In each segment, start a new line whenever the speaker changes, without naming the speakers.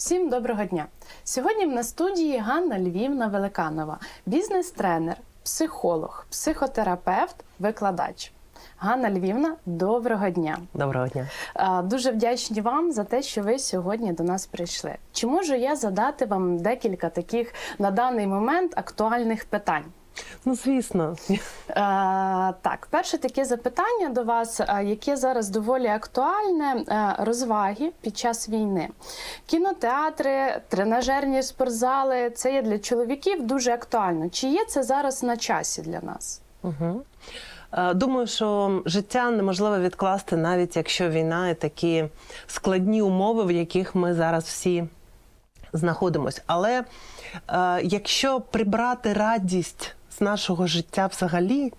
Всім доброго дня! Сьогодні в на студії Ганна Львівна Великанова, бізнес-тренер, психолог, психотерапевт, викладач. Ганна Львівна, доброго дня!
Доброго дня.
Дуже вдячні вам за те, що ви сьогодні до нас прийшли. Чи можу я задати вам декілька таких на даний момент актуальних питань?
Ну, звісно,
Е, так, перше таке запитання до вас, е, яке зараз доволі актуальне: е, розваги під час війни. Кінотеатри, тренажерні спортзали це є для чоловіків дуже актуально. Чи є це зараз на часі для нас?
Угу. Думаю, що життя неможливо відкласти, навіть якщо війна і такі складні умови, в яких ми зараз всі знаходимося. Але е, якщо прибрати радість нашого життя взагалі,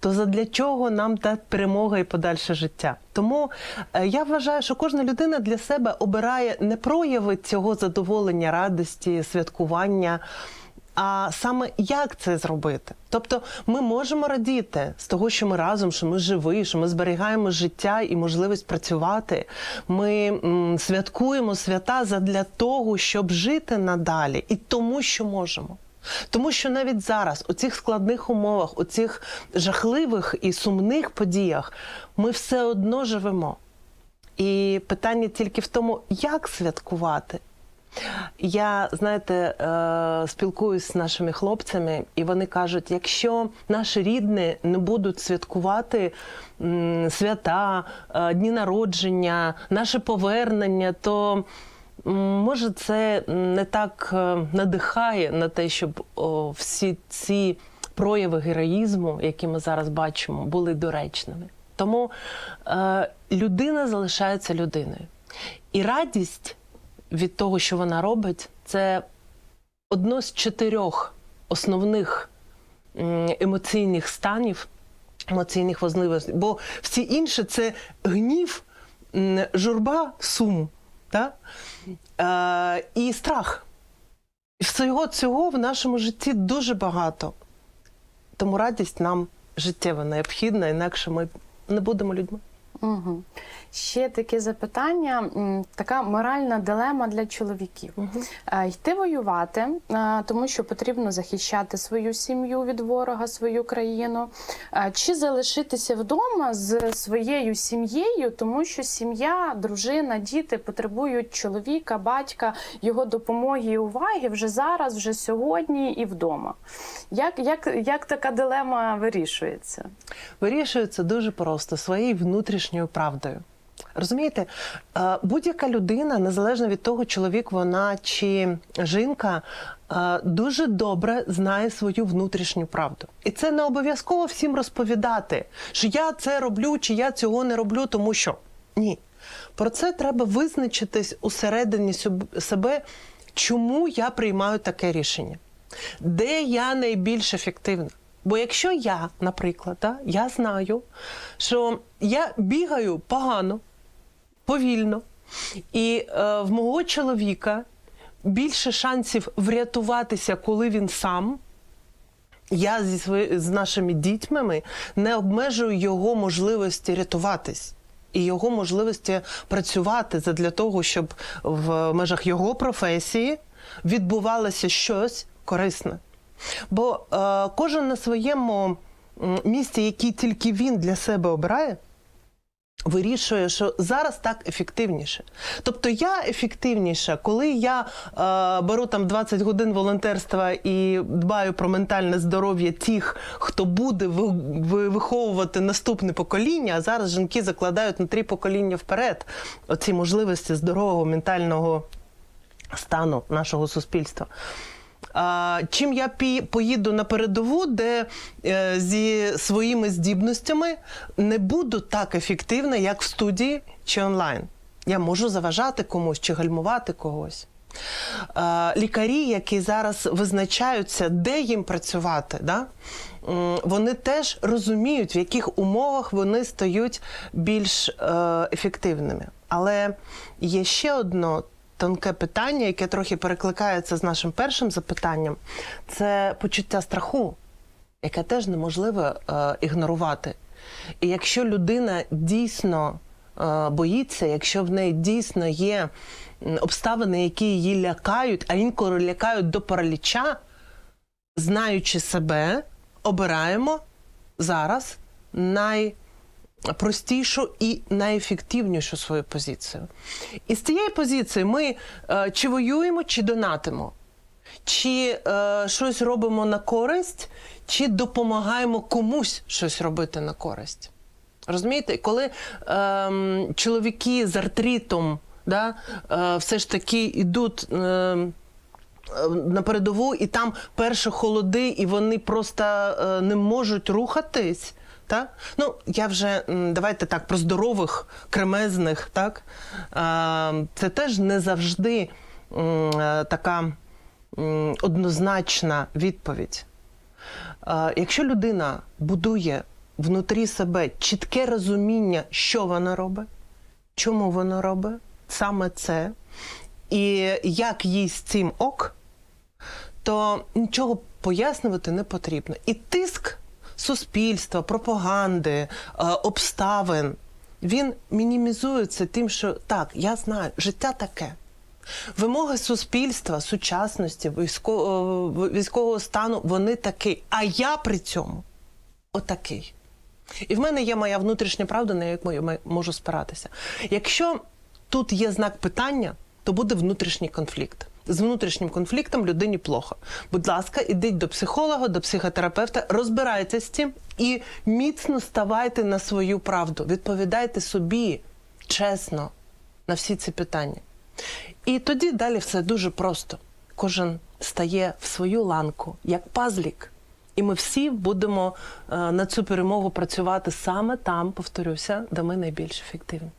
то задля чого нам та перемога і подальше життя? Тому е, я вважаю, що кожна людина для себе обирає не прояви цього задоволення, радості, святкування. А саме як це зробити? Тобто ми можемо радіти з того, що ми разом, що ми живі, що ми зберігаємо життя і можливість працювати. Ми м, святкуємо свята задля того, щоб жити надалі, і тому, що можемо. Тому що навіть зараз, у цих складних умовах, у цих жахливих і сумних подіях, ми все одно живемо. І питання тільки в тому, як святкувати. Я, знаєте, е, спілкуюсь з нашими хлопцями, і вони кажуть: якщо наші рідні не будуть святкувати свята, е, дні народження, наше повернення, то може це не так е, надихає на те, щоб о, всі ці прояви героїзму, які ми зараз бачимо, були доречними. Тому е, людина залишається людиною. І радість від того, що вона робить, це одно з чотирьох основних емоційних станів, емоційних важливостей. Бо всі інші це гнів, журба, сум та? Е, і страх. Всього цього в нашому житті дуже багато. Тому радість нам життєво необхідна, інакше ми не будемо людьми.
Угу. Ще таке запитання, така моральна дилема для чоловіків. Е, Йти воювати, е, тому що потрібно захищати свою сім'ю від ворога, свою країну, Е, чи залишитися вдома з своєю сім'єю, тому що сім'я, дружина, діти потребують чоловіка, батька, його допомоги і уваги вже зараз, вже сьогодні і вдома. Як, як, як така дилема вирішується?
вирішується дуже просто своєю внутрішньою правдою. Розумієте, Е, будь-яка людина, незалежно від того, чоловік вона чи жінка, е, дуже добре знає свою внутрішню правду. І це не обов'язково всім розповідати, що я це роблю, чи я цього не роблю, тому що ні. Про це треба визначитись усередині себе, чому я приймаю таке рішення, де я найбільш ефективна. Бо якщо я, наприклад, да, я знаю, що я бігаю погано, повільно, і е, в мого чоловіка більше шансів врятуватися, коли він сам. Я зі свої, з нашими дітьми не обмежую його можливості рятуватись і його можливості працювати для того, щоб в межах його професії відбувалося щось корисне. Бо е, кожен на своєму місці, який тільки він для себе обирає, вирішує, що зараз так ефективніше. Тобто я ефективніша, коли я е, беру там 20 годин волонтерства і дбаю про ментальне здоров'я тих, хто буде ви, ви- виховувати наступне покоління. А зараз жінки закладають на три покоління вперед оці можливості здорового ментального стану нашого суспільства. Чим я поїду на передову, де е, зі своїми здібностями не буду так ефективна, як в студії чи онлайн. Я можу заважати комусь чи гальмувати когось. Лікарі, які зараз визначаються, де їм працювати, да? вони теж розуміють, в яких умовах вони стають більш е, ефективними. Але є ще одно тонке питання, яке трохи перекликається з нашим першим запитанням, це почуття страху, яке теж неможливо е, ігнорувати. І якщо людина дійсно е, боїться, якщо в неї дійсно є обставини, які її лякають, а інколи лякають до параліча, знаючи себе, обираємо зараз найпростішу і найефективнішу свою позицію. І з цієї позиції ми е, чи воюємо, чи донатимо, чи е, щось робимо на користь, чи допомагаємо комусь щось робити на користь. Розумієте, коли ем, чоловіки з артритом да, е, все ж таки йдуть. е, на передову, і там перші холоди, і вони просто е, не можуть рухатись. Так? Ну, я вже давайте так про здорових, кремезних, так? Це теж не завжди е, така однозначна відповідь. Якщо людина будує внутрі себе чітке розуміння, що вона робить, чому вона робить саме це, і як їй з цим ок, то нічого пояснювати не потрібно. І тиск суспільства, пропаганди, е, обставин, він мінімізується тим, що так, я знаю, життя таке. Вимоги суспільства, сучасності, військового, військового стану, вони такі. А я при цьому отакий. І в мене є моя внутрішня правда, на яку я можу спиратися. Якщо тут є знак питання, то буде внутрішній конфлікт. З внутрішнім конфліктом людині плохо. Будь ласка, ідіть до психолога, до психотерапевта, розбирайтеся з цим і міцно ставайте на свою правду. Відповідайте собі чесно на всі ці питання. І тоді далі все дуже просто. Кожен стає в свою ланку, як пазлік. І ми всі будемо е, на цю перемогу працювати саме там, повторюся, де ми найбільш ефективні.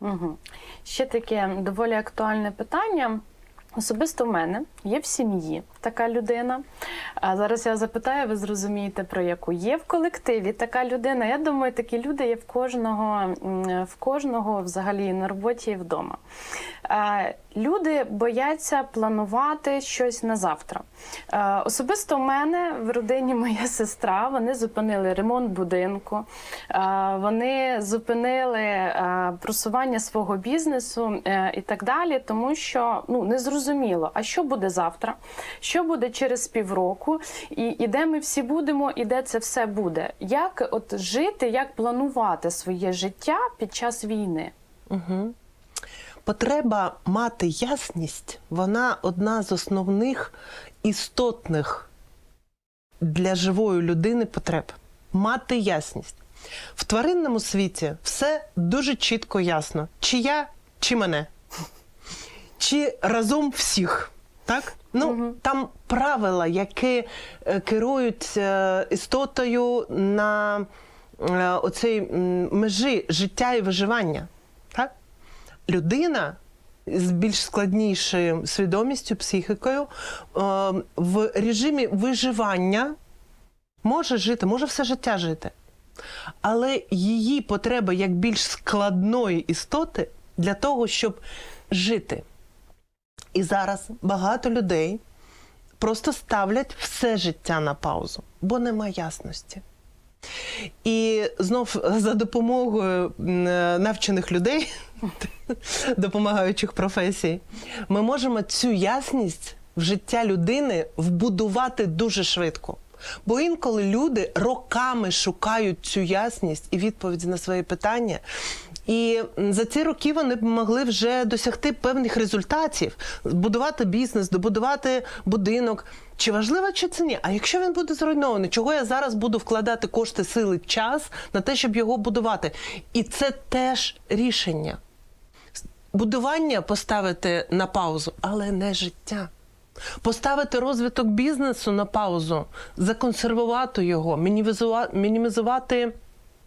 Угу. Ще таке доволі актуальне питання. Особисто в мене є в сім'ї така людина. А зараз я запитаю, ви зрозумієте про яку. Є в колективі така людина. Я думаю, такі люди є в кожного, в кожного взагалі на роботі і вдома. Люди бояться планувати щось на завтра. Особисто в мене в родині моя сестра. Вони зупинили ремонт будинку, вони зупинили просування свого бізнесу е, і так далі, тому що ну не зрозуміло, а що буде завтра, що буде через півроку, і, і де ми всі будемо, і де це все буде. Як от жити, як планувати своє життя під час війни?
Угу. Потреба мати ясність, вона одна з основних істотних для живої людини потреб. Мати ясність. В тваринному світі все дуже чітко ясно: чи я, чи мене, чи разом всіх. Так? Ну,
Мгм.
там правила, які е, керують е, істотою на е, оцій межі життя і виживання. Так? Людина з більш складнішою свідомістю, психікою, в режимі виживання може жити, може все життя жити. Але її потреба як більш складної істоти для того, щоб жити. І зараз багато людей просто ставлять все життя на паузу, бо нема ясності. І знов за допомогою навчених людей, допомагаючих професій, ми можемо цю ясність в життя людини вбудувати дуже швидко. Бо інколи люди роками шукають цю ясність і відповіді на свої питання. І за ці роки вони б могли вже досягти певних результатів, збудувати бізнес, добудувати будинок. Чи важливо, чи це ні? А якщо він буде зруйнований, чого я зараз буду вкладати кошти, сили, час на те, щоб його будувати? І це теж рішення. Будування поставити на паузу, але не життя. Поставити розвиток бізнесу на паузу, законсервувати його, мінімізувати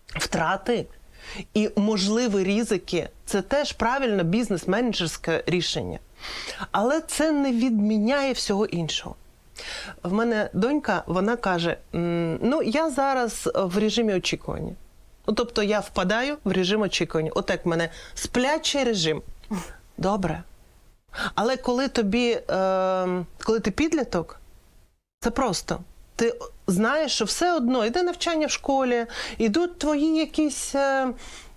втрати і можливі ризики це теж правильне бізнес-менеджерське рішення. Але це не відміняє всього іншого. В мене донька, вона каже: ну, я зараз в режимі очікування. Ну, тобто я впадаю в режим очікування. Отак в мене сплячий режим. Добре. Але коли тобі, е, коли ти підліток, це просто. ти знаєш, що все одно йде навчання в школі, йдуть твої якісь е,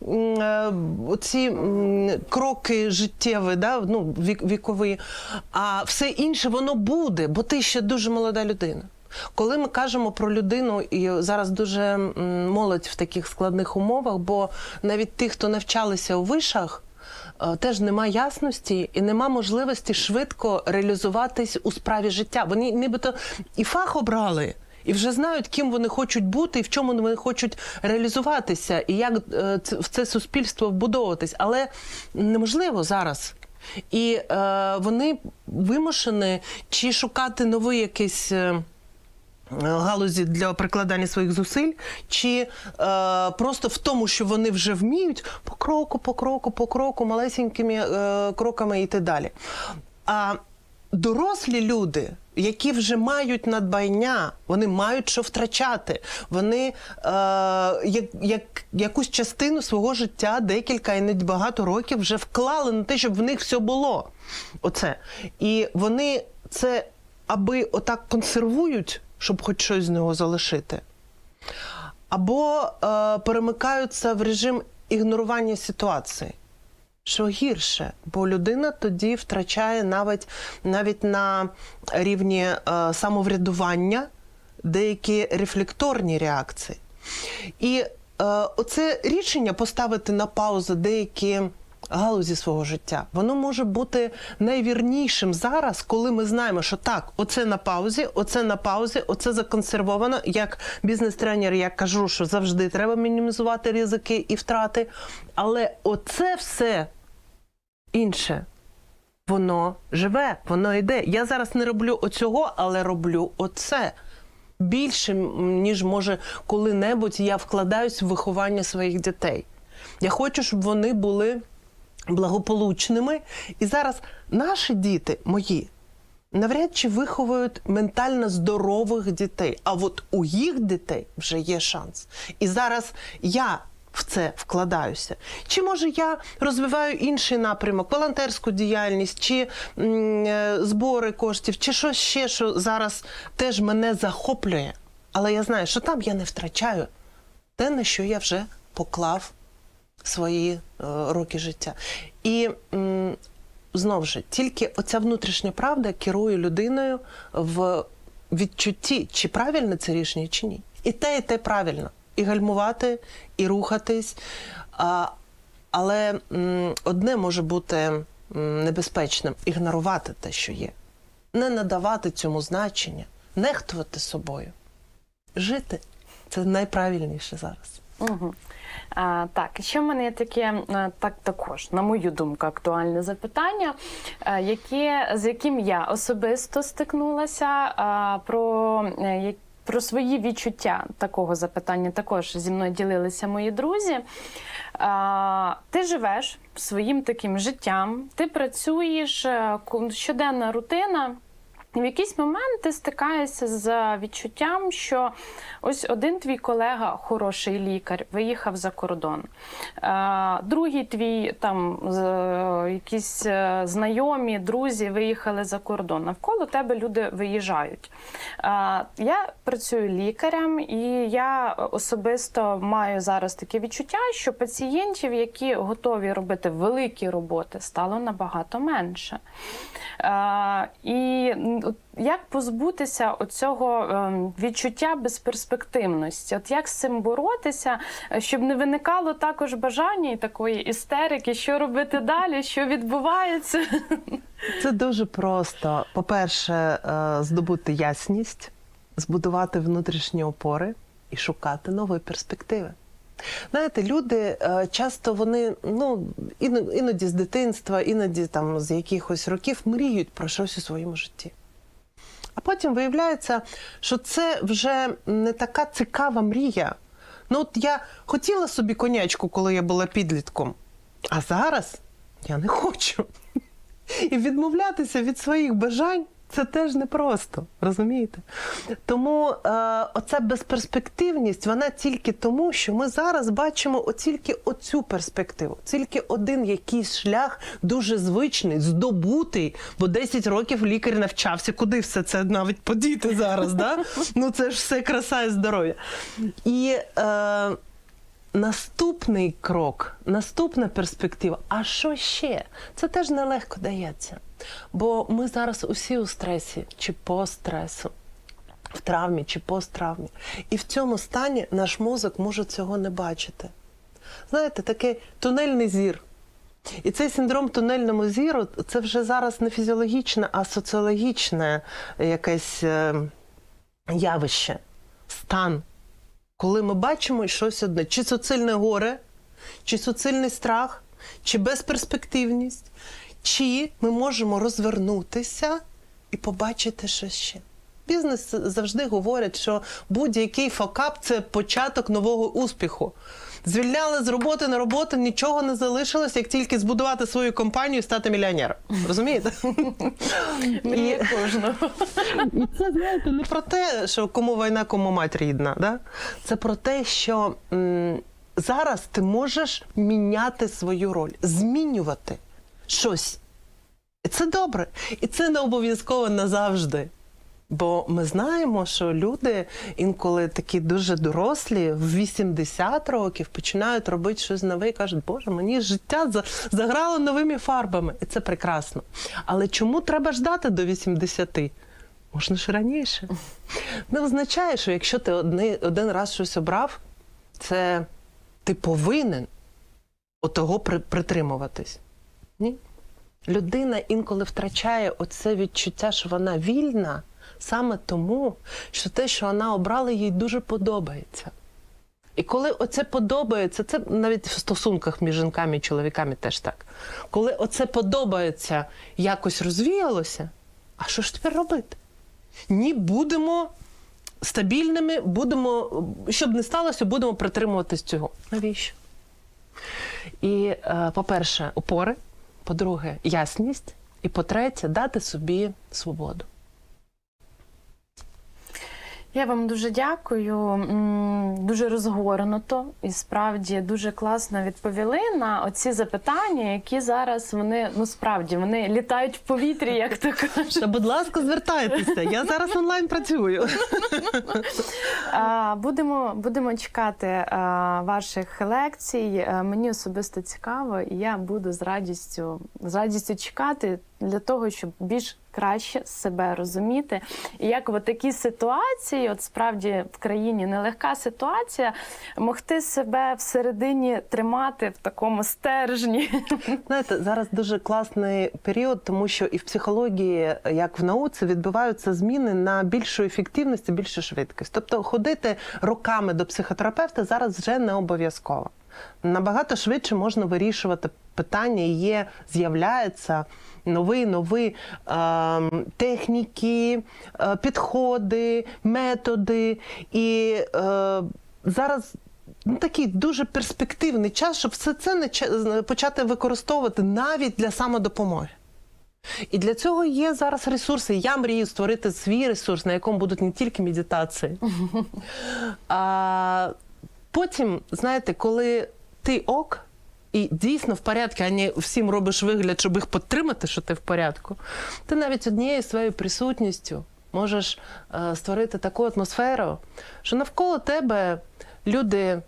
е, оці м, кроки життєві, да, ну, вік, вікові, а все інше воно буде, бо ти ще дуже молода людина. Коли ми кажемо про людину, і зараз дуже молодь в таких складних умовах, бо навіть ті, хто навчалися у вишах, е, теж нема ясності і нема можливості швидко реалізуватись у справі життя. Вони нібито і фах обрали. І вже знають, ким вони хочуть бути, і в чому вони хочуть реалізуватися, і як е, в це суспільство вбудовуватись. Але неможливо зараз. І е, вони вимушені чи шукати новий якийсь. Е, Галузі для прикладання своїх зусиль, чи е, просто в тому, що вони вже вміють по кроку, по кроку, по кроку, малесенькими е, кроками йти далі. А дорослі люди, які вже мають надбання, вони мають що втрачати. Вони е, як, як, якусь частину свого життя, декілька і навіть багато років вже вклали на те, щоб в них все було. Оце. І вони це аби отак консервують, щоб хоч щось з нього залишити. Або е, перемикаються в режим ігнорування ситуації. Що гірше, бо людина тоді втрачає навіть, навіть на рівні е, самоврядування деякі рефлекторні реакції. І е, оце рішення поставити на паузу деякі галузі свого життя, воно може бути найвірнішим зараз, коли ми знаємо, що так, оце на паузі, оце на паузі, оце законсервовано. Як бізнес-тренер, я кажу, що завжди треба мінімізувати ризики і втрати. Але оце все інше. Воно живе, воно йде. Я зараз не роблю оцього, але роблю оце. Більше, ніж може коли-небудь я вкладаюсь в виховання своїх дітей. Я хочу, щоб вони були благополучними. І зараз наші діти, мої, навряд чи виховують ментально здорових дітей. А от у їх дітей вже є шанс. І зараз я в це вкладаюся. Чи може я розвиваю інший напрямок, волонтерську діяльність, чи м, е, збори коштів, чи щось ще, що зараз теж мене захоплює. Але я знаю, що там я не втрачаю те, на що я вже поклав свої е, роки життя. І знову ж тільки оця внутрішня правда керує людиною в відчутті, чи правильне це рішення, чи ні. І те, і те правильно. І гальмувати, і рухатись. А, але одне може бути небезпечним ігнорувати те, що є, не надавати цьому значення, нехтувати собою. Жити це найправильніше зараз.
Угу. А, так, ще в мене є таке, так також, на мою думку, актуальне запитання, а, яке, з яким я особисто стикнулася а, про. е, Про свої відчуття такого запитання також зі мною ділилися мої друзі. А, ти живеш своїм таким життям, ти працюєш, е, щоденна рутина. І в якийсь момент ти стикаєшся з відчуттям, що ось один твій колега, хороший лікар, виїхав за кордон. Другий твій там якісь е, знайомі, друзі виїхали за кордон. Навколо тебе люди виїжджають. Я працюю лікарем, і я особисто маю зараз таке відчуття, що пацієнтів, які готові робити великі роботи, стало набагато менше. І як позбутися оцього ем, відчуття безперспективності? От як з цим боротися, е, щоб не виникало також бажання і такої істерики, що робити далі, що відбувається?
Це дуже просто. По-перше, е, здобути ясність, збудувати внутрішні опори і шукати нові перспективи. Знаєте, люди е, часто вони ну іноді з дитинства, іноді там з якихось років мріють про щось у своєму житті. А потім виявляється, що це вже не така цікава мрія. Ну, от я хотіла собі конячку, коли я була підлітком, а зараз я не хочу. І відмовлятися від своїх бажань Це теж непросто, розумієте? Тому е, оця безперспективність, вона тільки тому, що ми зараз бачимо тільки оцю перспективу, тільки один якийсь шлях дуже звичний, здобутий, бо 10 років лікар навчався, куди все це навіть подіти зараз. Да? Ну це ж все краса і здоров'я. І е, наступний крок, наступна перспектива. А що ще? Це теж нелегко дається. Бо ми зараз усі у стресі чи постресу, в травмі чи посттравмі. І в цьому стані наш мозок може цього не бачити. Знаєте, такий тунельний зір. І цей синдром тунельного зіру це вже зараз не фізіологічне, а соціологічне якесь е, явище, стан коли ми бачимо щось одне, чи суцільне горе, чи суцільний страх, чи безперспективність, чи ми можемо розвернутися і побачити щось ще. Бізнес завжди говорять, що будь-який факап це початок нового успіху. Звільняли з роботи на роботу, нічого не залишилось, як тільки збудувати свою компанію і стати мільйонером. Розумієте? І це знаєте не про те, що кому війна, кому мать рідна. Да? Це про те, що зараз ти можеш міняти свою роль, змінювати щось. І це добре. І це не обов'язково назавжди. Бо ми знаємо, що люди інколи такі дуже дорослі, в 80 років починають робити щось нове і кажуть, Боже, мені життя заграло новими фарбами. І це прекрасно. Але чому треба ждати до 80? Можна ж раніше. Не означає, що якщо ти один раз щось обрав, це ти повинен отого притримуватись. Ні? Людина інколи втрачає оце відчуття, що вона вільна, саме тому, що те, що вона обрала, їй дуже подобається. І коли оце подобається, це навіть в стосунках між жінками і чоловіками теж так. Коли оце подобається, якось розвіялося, а що ж тепер робити? Ні, будемо стабільними, будемо, щоб не сталося, будемо притримуватись цього. Навіщо? І, е, по-перше, опори, по-друге, ясність, і по-третє, дати собі свободу.
Я вам дуже дякую. Дуже розгорнуто і справді дуже класно відповіли на оці запитання, які зараз вони ну справді вони літають в повітрі, як то кажуть.
Та, будь ласка, звертайтеся. Я зараз онлайн працюю.
Будемо, будемо чекати ваших лекцій. Е, Мені особисто цікаво, і я буду з радістю, з радістю чекати для того, щоб більш краще себе розуміти. І як в такі ситуації, от справді в країні нелегка ситуація, могти себе всередині тримати в такому стержні.
Знаєте, зараз дуже класний період, тому що і в психології, як в науці, відбуваються зміни на більшу ефективність і більшу швидкість. Тобто ходити роками до психотерапевта зараз вже не обов'язково. Набагато швидше можна вирішувати питання, є, з'являються нові нові е, техніки, е, підходи, методи. І е, зараз ну, такий дуже перспективний час, щоб все це почати використовувати навіть для самодопомоги. І для цього є зараз ресурси. Я мрію створити свій ресурс, на якому будуть не тільки медитації. А потім, знаєте, коли ти ок і дійсно в порядку, а не всім робиш вигляд, щоб їх підтримати, що ти в порядку, ти навіть однією своєю присутністю можеш е, створити таку атмосферу, що навколо тебе люди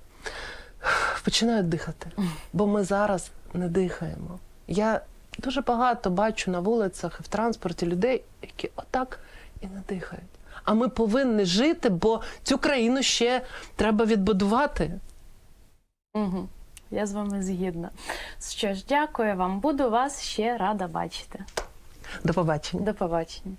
починають дихати. Бо ми зараз не дихаємо. Я дуже багато бачу на вулицях і в транспорті людей, які отак і не дихають. А ми повинні жити, бо цю країну ще треба відбудувати.
Угу. Я з вами згідна. Що ж, дякую вам. Буду вас ще рада бачити.
До побачення.
До побачення.